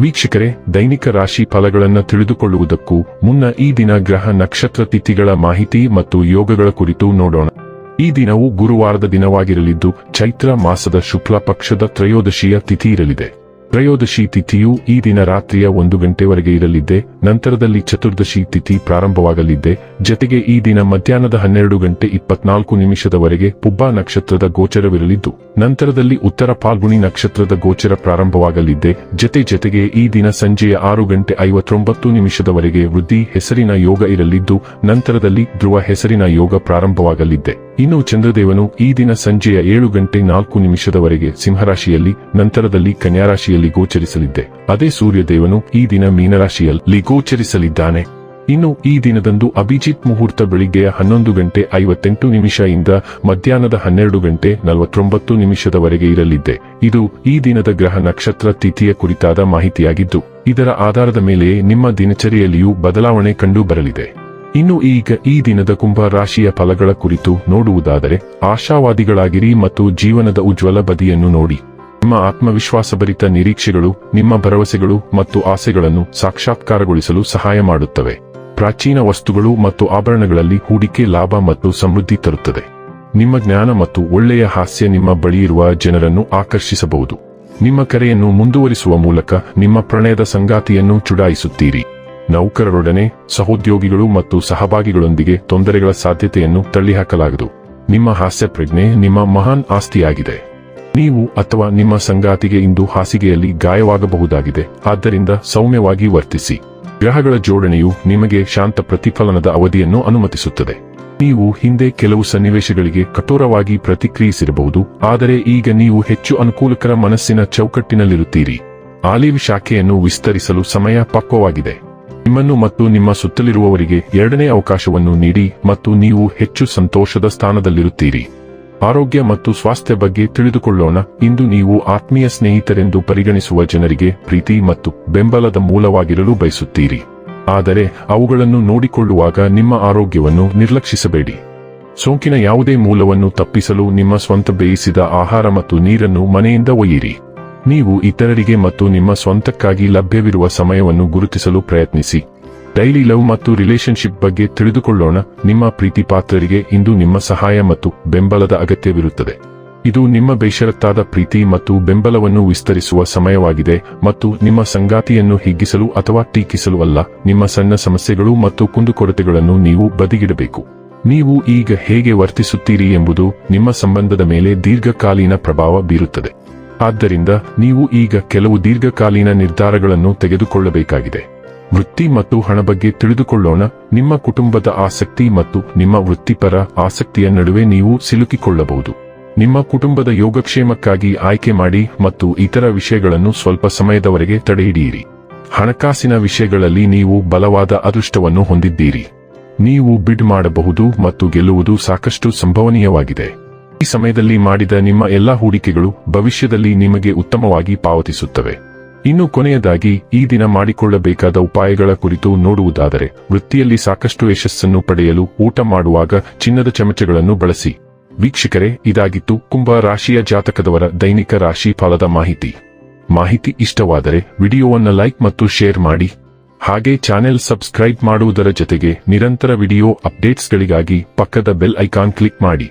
ವೀಕ್ಷಕರೇ, ದೈನಿಕ ರಾಶಿ ಫಲಗಳನ್ನು ತಿಳಿದುಕೊಳ್ಳುವುದಕ್ಕೂ ಮುನ್ನ ಈ ದಿನ ಗ್ರಹ ನಕ್ಷತ್ರ ತಿಥಿಗಳ ಮಾಹಿತಿ ಮತ್ತು ಯೋಗಗಳ ಕುರಿತು ನೋಡೋಣ. ಈ ದಿನವು ಗುರುವಾರದ ದಿನವಾಗಿರಲಿದ್ದು, ಚೈತ್ರ ಮಾಸದ ಶುಕ್ಲ ಪಕ್ಷದ ತ್ರಯೋದಶಿಯ ತಿಥಿ ಇರಲಿದೆ. ತ್ರಯೋದಶಿ ತಿಥಿಯು ಈ ದಿನ ರಾತ್ರಿಯ ಒಂದು ಗಂಟೆವರೆಗೆ ಇರಲಿದ್ದೆ, ನಂತರದಲ್ಲಿ ಚತುರ್ದಶಿ ತಿಥಿ ಪ್ರಾರಂಭವಾಗಲಿದ್ದೆ, ಜತೆಗೆ ಈ ದಿನ ಮಧ್ಯಾಹ್ನದ ಹನ್ನೆರಡು ಗಂಟೆ ಇಪ್ಪತ್ನಾಲ್ಕು ನಿಮಿಷದವರೆಗೆ ಪುಬ್ಬಾ ನಕ್ಷತ್ರದ ಗೋಚರವಿರಲಿದ್ದು, ನಂತರದಲ್ಲಿ ಉತ್ತರ ಪಾಲ್ಗುಣಿ ನಕ್ಷತ್ರದ ಗೋಚರ ಪ್ರಾರಂಭವಾಗಲಿದ್ದೆ, ಜತೆ ಜತೆಗೆ ಈ ದಿನ ಸಂಜೆಯ ಆರು ಗಂಟೆ ಐವತ್ತೊಂಬತ್ತು ನಿಮಿಷದವರೆಗೆ ವೃದ್ಧಿ ಹೆಸರಿನ ಯೋಗ ಇರಲಿದ್ದು, ನಂತರದಲ್ಲಿ ಧ್ರುವ ಹೆಸರಿನ ಯೋಗ ಪ್ರಾರಂಭವಾಗಲಿದ್ದೆ. ಇನ್ನು ಚಂದ್ರದೇವನು ಈ ದಿನ ಸಂಜೆಯ ಏಳು ಗಂಟೆ ನಾಲ್ಕು ನಿಮಿಷದವರೆಗೆ ಸಿಂಹರಾಶಿಯಲ್ಲಿ, ನಂತರದಲ್ಲಿ ಕನ್ಯಾರಾಶಿಯಲ್ಲಿ ಗೋಚರಿಸಲಿದ್ದೆ. ಅದೇ ಸೂರ್ಯದೇವನು ಈ ದಿನ ಮೀನರಾಶಿಯಲ್ಲಿ ಗೋಚರಿಸಲಿದ್ದಾನೆ. ಇನ್ನು ಈ ದಿನದಂದು ಅಭಿಜಿತ್ ಮುಹೂರ್ತ ಬೆಳಿಗ್ಗೆಯ ಹನ್ನೊಂದು ಗಂಟೆ ಐವತ್ತೆಂಟು ನಿಮಿಷ ಇಂದ ಮಧ್ಯಾಹ್ನದ ಹನ್ನೆರಡು ಗಂಟೆ ನಲವತ್ತೊಂಬತ್ತು ನಿಮಿಷದವರೆಗೆ ಇರಲಿದ್ದೆ. ಇದು ಈ ದಿನದ ಗ್ರಹ ನಕ್ಷತ್ರ ತಿಥಿಯ ಕುರಿತಾದ ಮಾಹಿತಿಯಾಗಿದ್ದು, ಇದರ ಆಧಾರದ ಮೇಲೆಯೇ ನಿಮ್ಮ ದಿನಚರಿಯಲ್ಲಿಯೂ ಬದಲಾವಣೆ ಕಂಡು ಬರಲಿದೆ. ಇನ್ನು ಈಗ ಈ ದಿನದ ಕುಂಭ ರಾಶಿಯ ಫಲಗಳ ಕುರಿತು ನೋಡುವುದಾದರೆ, ಆಶಾವಾದಿಗಳಾಗಿರಿ ಮತ್ತು ಜೀವನದ ಉಜ್ವಲ ಬದಿಯನ್ನು ನೋಡಿ. ನಿಮ್ಮ ಆತ್ಮವಿಶ್ವಾಸಭರಿತ ನಿರೀಕ್ಷೆಗಳು, ನಿಮ್ಮ ಭರವಸೆಗಳು ಮತ್ತು ಆಸೆಗಳನ್ನು ಸಾಕ್ಷಾತ್ಕಾರಗೊಳಿಸಲು ಸಹಾಯ ಮಾಡುತ್ತವೆ. ಪ್ರಾಚೀನ ವಸ್ತುಗಳು ಮತ್ತು ಆಭರಣಗಳಲ್ಲಿ ಹೂಡಿಕೆ ಲಾಭ ಮತ್ತು ಸಮೃದ್ಧಿ ತರುತ್ತದೆ. ನಿಮ್ಮ ಜ್ಞಾನ ಮತ್ತು ಒಳ್ಳೆಯ ಹಾಸ್ಯ ನಿಮ್ಮ ಬಳಿಯಿರುವ ಜನರನ್ನು ಆಕರ್ಷಿಸಬಹುದು. ನಿಮ್ಮ ಕರೆಯನ್ನು ಮುಂದುವರಿಸುವ ಮೂಲಕ ನಿಮ್ಮ ಪ್ರಣಯದ ಸಂಗಾತಿಯನ್ನು ಚುಡಾಯಿಸುತ್ತೀರಿ. ನೌಕರರೊಡನೆ ಸಹೋದ್ಯೋಗಿಗಳು ಮತ್ತು ಸಹಭಾಗಿಗಳೊಂದಿಗೆ ತೊಂದರೆಗಳ ಸಾಧ್ಯತೆಯನ್ನು ತಳ್ಳಿಹಾಕಲಾಗದು. ನಿಮ್ಮ ಹಾಸ್ಯ ಪ್ರಜ್ಞೆ ನಿಮ್ಮ ಮಹಾನ್ ಆಸ್ತಿಯಾಗಿದೆ. ನೀವು ಅಥವಾ ನಿಮ್ಮ ಸಂಗಾತಿಗೆ ಇಂದು ಹಾಸಿಗೆಯಲ್ಲಿ ಗಾಯವಾಗಬಹುದಾಗಿದೆ. ಆದ್ದರಿಂದ ಸೌಮ್ಯವಾಗಿ ವರ್ತಿಸಿ. ಗ್ರಹಗಳ ಜೋಡಣೆಯು ನಿಮಗೆ ಶಾಂತ ಪ್ರತಿಫಲನದ ಅವಧಿಯನ್ನು ಅನುಮತಿಸುತ್ತದೆ. ನೀವು ಹಿಂದೆ ಕೆಲವು ಸನ್ನಿವೇಶಗಳಿಗೆ ಕಠೋರವಾಗಿ ಪ್ರತಿಕ್ರಿಯಿಸಿರಬಹುದು, ಆದರೆ ಈಗ ನೀವು ಹೆಚ್ಚು ಅನುಕೂಲಕರ ಮನಸ್ಸಿನ ಚೌಕಟ್ಟಿನಲ್ಲಿರುತ್ತೀರಿ. ಆಲಿವ್ ಶಾಖೆಯನ್ನು ವಿಸ್ತರಿಸಲು ಸಮಯ ಪಕ್ವವಾಗಿದೆ. ನಿಮ್ಮನ್ನು ಮತ್ತು ನಿಮ್ಮ ಸುತ್ತಲಿರುವವರಿಗೆ ಎರಡನೇ ಅವಕಾಶವನ್ನು ನೀಡಿ ಮತ್ತು ನೀವು ಹೆಚ್ಚು ಸಂತೋಷದ ಸ್ಥಾನದಲ್ಲಿರುತ್ತೀರಿ. ಆರೋಗ್ಯ ಮತ್ತು ಸ್ವಾಸ್ಥ್ಯ ಬಗ್ಗೆ ತಿಳಿದುಕೊಳ್ಳೋಣ. ಇಂದು ನೀವು ಆತ್ಮೀಯ ಸ್ನೇಹಿತರೆಂದು ಪರಿಗಣಿಸುವ ಜನರಿಗೆ ಪ್ರೀತಿ ಮತ್ತು ಬೆಂಬಲದ ಮೂಲವಾಗಿರಲು ಬಯಸುತ್ತೀರಿ. ಆದರೆ ಅವುಗಳನ್ನು ನೋಡಿಕೊಳ್ಳುವಾಗ ನಿಮ್ಮ ಆರೋಗ್ಯವನ್ನು ನಿರ್ಲಕ್ಷಿಸಬೇಡಿ. ಸೋಂಕಿನ ಯಾವುದೇ ಮೂಲವನ್ನು ತಪ್ಪಿಸಲು ನಿಮ್ಮ ಸ್ವಂತ ಬೇಯಿಸಿದ ಆಹಾರ ಮತ್ತು ನೀರನ್ನು ಮನೆಯಿಂದ ಒಯ್ಯಿರಿ. ನೀವು ಇತರರಿಗೆ ಮತ್ತು ನಿಮ್ಮ ಸ್ವಂತಕ್ಕಾಗಿ ಲಭ್ಯವಿರುವ ಸಮಯವನ್ನು ಗುರುತಿಸಲು ಪ್ರಯತ್ನಿಸಿ. ಡೈಲಿ ಲವ್ ಮತ್ತು ರಿಲೇಶನ್ಶಿಪ್ ಬಗ್ಗೆ ತಿಳಿದುಕೊಳ್ಳೋಣ. ನಿಮ್ಮ ಪ್ರೀತಿ ಪಾತ್ರರಿಗೆ ಇಂದು ನಿಮ್ಮ ಸಹಾಯ ಮತ್ತು ಬೆಂಬಲದ ಅಗತ್ಯವಿರುತ್ತದೆ. ಇದು ನಿಮ್ಮ ಬೇಷರತ್ತಾದ ಪ್ರೀತಿ ಮತ್ತು ಬೆಂಬಲವನ್ನು ವಿಸ್ತರಿಸುವ ಸಮಯವಾಗಿದೆ ಮತ್ತು ನಿಮ್ಮ ಸಂಗಾತಿಯನ್ನು ಹಿಗ್ಗಿಸಲು ಅಥವಾ ಟೀಕಿಸಲು ಅಲ್ಲ. ನಿಮ್ಮ ಸಣ್ಣ ಸಮಸ್ಯೆಗಳು ಮತ್ತು ಕುಂದುಕೊರತೆಗಳನ್ನು ನೀವು ಬದಿಗಿಡಬೇಕು. ನೀವು ಈಗ ಹೇಗೆ ವರ್ತಿಸುತ್ತೀರಿ ಎಂಬುದು ನಿಮ್ಮ ಸಂಬಂಧದ ಮೇಲೆ ದೀರ್ಘಕಾಲೀನ ಪ್ರಭಾವ ಬೀರುತ್ತದೆ. ಆದ್ದರಿಂದ ನೀವು ಈಗ ಕೆಲವು ದೀರ್ಘಕಾಲೀನ ನಿರ್ಧಾರಗಳನ್ನು ತೆಗೆದುಕೊಳ್ಳಬೇಕಾಗಿದೆ. ವೃತ್ತಿ ಮತ್ತು ಹಣ ಬಗ್ಗೆ ತಿಳಿದುಕೊಳ್ಳೋಣ. ನಿಮ್ಮ ಕುಟುಂಬದ ಆಸಕ್ತಿ ಮತ್ತು ನಿಮ್ಮ ವೃತ್ತಿಪರ ಆಸಕ್ತಿಯ ನಡುವೆ ನೀವು ಸಿಲುಕಿಕೊಳ್ಳಬಹುದು. ನಿಮ್ಮ ಕುಟುಂಬದ ಯೋಗಕ್ಷೇಮಕ್ಕಾಗಿ ಆಯ್ಕೆ ಮಾಡಿ ಮತ್ತು ಇತರ ವಿಷಯಗಳನ್ನು ಸ್ವಲ್ಪ ಸಮಯದವರೆಗೆ ತಡೆಹಿಡಿಯಿರಿ. ಹಣಕಾಸಿನ ವಿಷಯಗಳಲ್ಲಿ ನೀವು ಬಲವಾದ ಅದೃಷ್ಟವನ್ನು ಹೊಂದಿದ್ದೀರಿ. ನೀವು ಬಿಡ್ ಮಾಡಬಹುದು ಮತ್ತು ಗೆಲ್ಲುವುದು ಸಾಕಷ್ಟು ಸಂಭವನೀಯವಾಗಿದೆ. ಈ ಸಮಯದಲ್ಲಿ ಮಾಡಿದ ನಿಮ್ಮ ಎಲ್ಲಾ ಹೂಡಿಕೆಗಳು ಭವಿಷ್ಯದಲ್ಲಿ ನಿಮಗೆ ಉತ್ತಮವಾಗಿ ಪಾವತಿಸುತ್ತವೆ. ಇನ್ನು ಕೊನೆಯದಾಗಿ, ಈ ದಿನ ಮಾಡಿಕೊಳ್ಳಬೇಕಾದ ಉಪಾಯಗಳ ಕುರಿತು ನೋಡುವುದಾದರೆ, ವೃತ್ತಿಯಲ್ಲಿ ಸಾಕಷ್ಟು ಯಶಸ್ಸನ್ನು ಪಡೆಯಲು ಊಟ ಮಾಡುವಾಗ ಚಿನ್ನದ ಚಮಚಗಳನ್ನು ಬಳಸಿ. ವೀಕ್ಷಕರೇ, ಇದಾಗಿತ್ತು ಕುಂಭ ರಾಶಿಯ ಜಾತಕದವರ ದೈನಿಕ ರಾಶಿ ಫಲದ ಮಾಹಿತಿ. ಮಾಹಿತಿ ಇಷ್ಟವಾದರೆ ವಿಡಿಯೋವನ್ನು ಲೈಕ್ ಮತ್ತು ಶೇರ್ ಮಾಡಿ. ಹಾಗೆ ಚಾನೆಲ್ ಸಬ್ಸ್ಕ್ರೈಬ್ ಮಾಡುವುದರ ಜೊತೆಗೆ ನಿರಂತರ ವಿಡಿಯೋ ಅಪ್ಡೇಟ್ಸ್ಗಳಿಗಾಗಿ ಪಕ್ಕದ ಬೆಲ್ ಐಕಾನ್ ಕ್ಲಿಕ್ ಮಾಡಿ.